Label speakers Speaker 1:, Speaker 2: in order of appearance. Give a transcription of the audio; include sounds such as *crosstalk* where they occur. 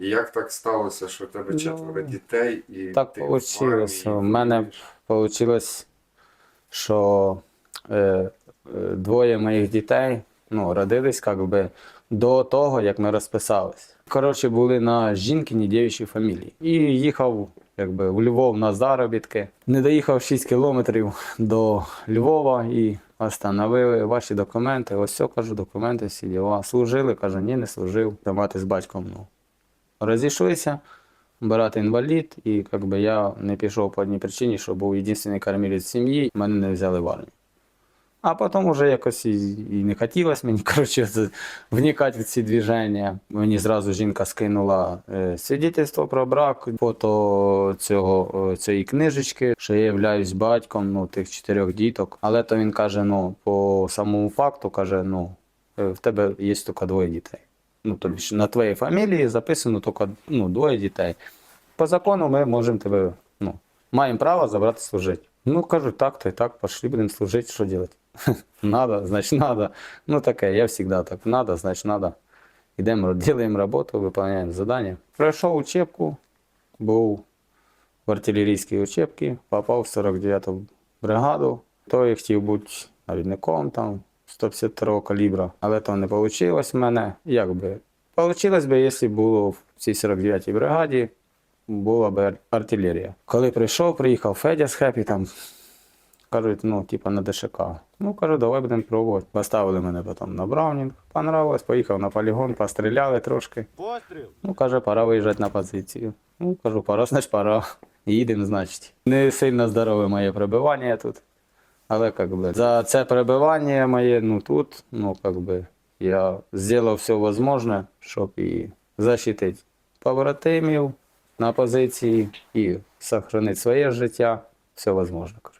Speaker 1: І як так сталося, що в тебе
Speaker 2: Ну,
Speaker 1: четверо дітей і
Speaker 2: так
Speaker 1: ти в
Speaker 2: У мене? Получилось, що е, е, двоє моїх дітей ну, родились как би, до того, як ми розписались. Коротше, були на жінкиній дівчій фамілії. І їхав якби, в Львов на заробітки. Не доїхав 6 кілометрів до Львова і остановили ваші документи. Ось все, кажу, документи, всі діла. Служили, каже, ні, не служив. Та мати з батьком ну, розійшлися. Брат інвалід, і как би, я не пішов по одній причині, що був єдиний кормілець сім'ї, мене не взяли в армію. А потім вже якось і, і не хотілося мені *laughs* коротше, вникати в ці движення. Мені зразу жінка скинула е, свідчительство про брак, фото цього, е, цієї книжечки, що я являюсь батьком ну, тих чотирьох діток. Але то він каже: ну, по самому факту, каже, ну, е, в тебе є тільки двоє дітей. Ну, тобі ж на твоїй фамілії записано тільки ну, двоє дітей. По закону ми можемо тебе, ну, маємо право забрати служити. Ну, кажуть, так, то і так, пошли, будемо служити, що робити? Надо, значить надо. Ну таке, я завжди так. Надо, значить надо. Йдемо, робимо роботу, виконуємо завдання. Пройшов учебку, був в артилерійській учебці, попав в 49-ту бригаду. То я хотів бути навідником там 152 калібра, але то не вийшло в мене. Як би? Получилось би, якщо було в цій 49-й бригаді, була б артилерія. Коли прийшов, приїхав Федя з Хепі, там кажуть, ну, типа на ДШК. Ну, кажу, давай будемо пробувати. Поставили мене потім на Браунінг, понравилось, поїхав на полігон, постріляли трошки.
Speaker 3: Постріл!
Speaker 2: Ну, каже, пора виїжджати на позицію. Ну, кажу, пора, значить пора. Їдемо, значить. Не сильно здорове моє перебування тут. Але как би, за це перебування моє, ну тут, ну как би, я зробив все можливе, щоб і захистити побратимів на позиції і сохранити своє життя. Все можливе.